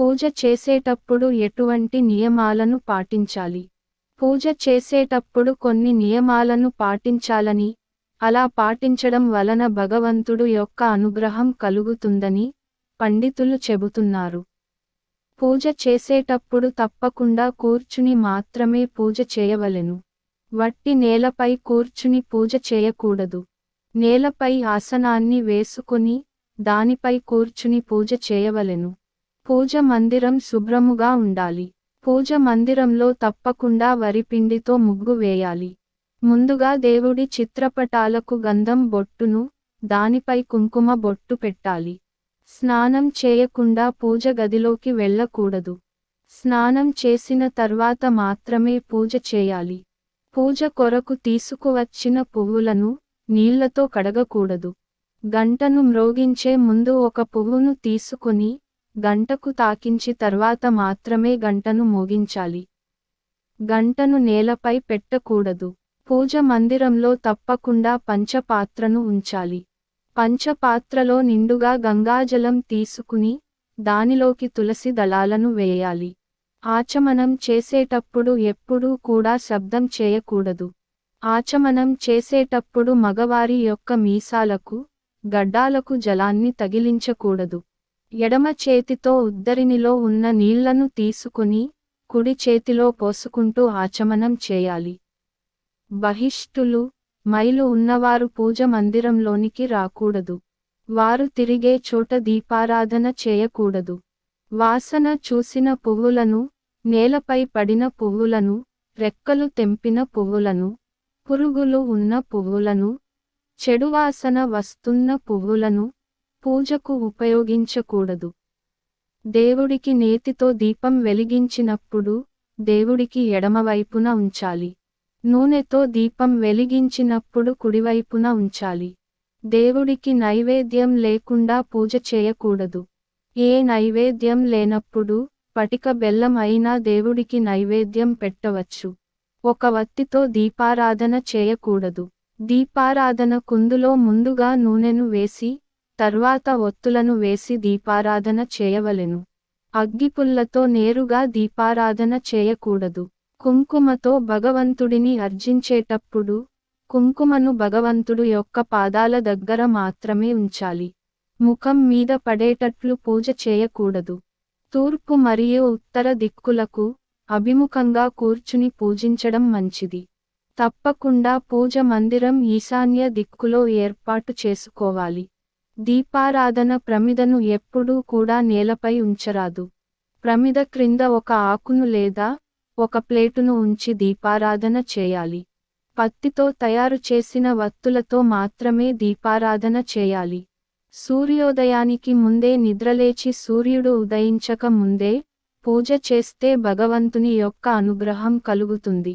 పూజ చేసేటప్పుడు ఎటువంటి నియమాలను పాటించాలి? పూజ చేసేటప్పుడు కొన్ని నియమాలను పాటించాలని అలా పాటించడం వలన భగవంతుడు యొక్క అనుగ్రహం కలుగుతుందని పండితులు చెబుతున్నారు. పూజ చేసేటప్పుడు తప్పకుండా కూర్చుని మాత్రమే పూజ చేయవలెను. వట్టి నేలపై కూర్చుని పూజ చేయకూడదు. నేలపై ఆసనాన్ని వేసుకుని దానిపై కూర్చుని పూజ చేయవలెను. పూజ మందిరం శుభ్రముగా ఉండాలి. పూజ మందిరంలో తప్పకుండా వరిపిండితో ముగ్గు వేయాలి. ముందుగా దేవుడి చిత్రపటాలకు గంధం బొట్టును దానిపై కుంకుమ బొట్టు పెట్టాలి. స్నానం చేయకుండా పూజ గదిలోకి వెళ్ళకూడదు. స్నానం చేసిన తర్వాత మాత్రమే పూజ చేయాలి. పూజ కొరకు తీసుకువచ్చిన పువ్వులను నీళ్ళతో కడగకూడదు. గంటను మ్రోగించే ముందు ఒక పువ్వును తీసుకుని గంటకు తాకించి తర్వాత మాత్రమే గంటను మోగించాలి. గంటను నేలపై పెట్టకూడదు. పూజ మందిరంలో తప్పకుండా పంచపాత్రను ఉంచాలి. పంచపాత్రలో నిండుగా గంగాజలం తీసుకుని దానిలోకి తులసి దళాలను వేయాలి. ఆచమనం చేసేటప్పుడు ఎప్పుడూ కూడా శబ్దం చేయకూడదు. ఆచమనం చేసేటప్పుడు మగవారి యొక్క మీసాలకు గడ్డాలకు జలాన్ని తగిలించకూడదు. ఎడమ చేతితో ఉద్దరినిలో ఉన్న నీళ్ళను తీసుకుని కుడి చేతిలో పోసుకుంటూ ఆచమనం చేయాలి. బహిష్టులు మైలు ఉన్నవారు పూజ మందిరంలోనికి రాకూడదు. వారు తిరిగే చోట దీపారాధన చేయకూడదు. వాసన చూసిన పువ్వులను నేలపై పడిన పువ్వులను రెక్కలు తెంపిన పువ్వులను పురుగులు ఉన్న పువ్వులను చెడువాసన వస్తున్న పువ్వులను పూజకు ఉపయోగించకూడదు. దేవుడికి నేతితో దీపం వెలిగించినప్పుడు దేవుడికి ఎడమవైపున ఉంచాలి. నూనెతో దీపం వెలిగించినప్పుడు కుడివైపున ఉంచాలి. దేవుడికి నైవేద్యం లేకుండా పూజ చేయకూడదు. ఏ నైవేద్యం లేనప్పుడు పటిక బెల్లం అయినా దేవుడికి నైవేద్యం పెట్టవచ్చు. ఒక వత్తితో దీపారాధన చేయకూడదు. దీపారాధన కుందులో ముందుగా నూనెను వేసి తర్వాత ఒత్తులను వేసి దీపారాధన చేయవలెను. అగ్గిపుల్లతో నేరుగా దీపారాధన చేయకూడదు. కుంకుమతో భగవంతుడిని అర్జించేటప్పుడు కుంకుమను భగవంతుడు యొక్క పాదాల దగ్గర మాత్రమే ఉంచాలి. ముఖం మీద పడేటట్లు పూజ చేయకూడదు. తూర్పు మరియు ఉత్తర దిక్కులకు అభిముఖంగా కూర్చుని పూజించడం మంచిది. తప్పకుండా పూజ మందిరం ఈశాన్య దిక్కులో ఏర్పాటు చేసుకోవాలి. దీపారాధన ప్రమిదను ఎప్పుడూ కూడా నేలపై ఉంచరాదు. ప్రమిద క్రింద ఒక ఆకును లేదా ఒక ప్లేటును ఉంచి దీపారాధన చేయాలి. పత్తితో తయారు చేసిన వత్తులతో మాత్రమే దీపారాధన చేయాలి. సూర్యోదయానికి ముందే నిద్రలేచి సూర్యుడు ఉదయించక ముందే పూజ చేస్తే భగవంతుని యొక్క అనుగ్రహం కలుగుతుంది.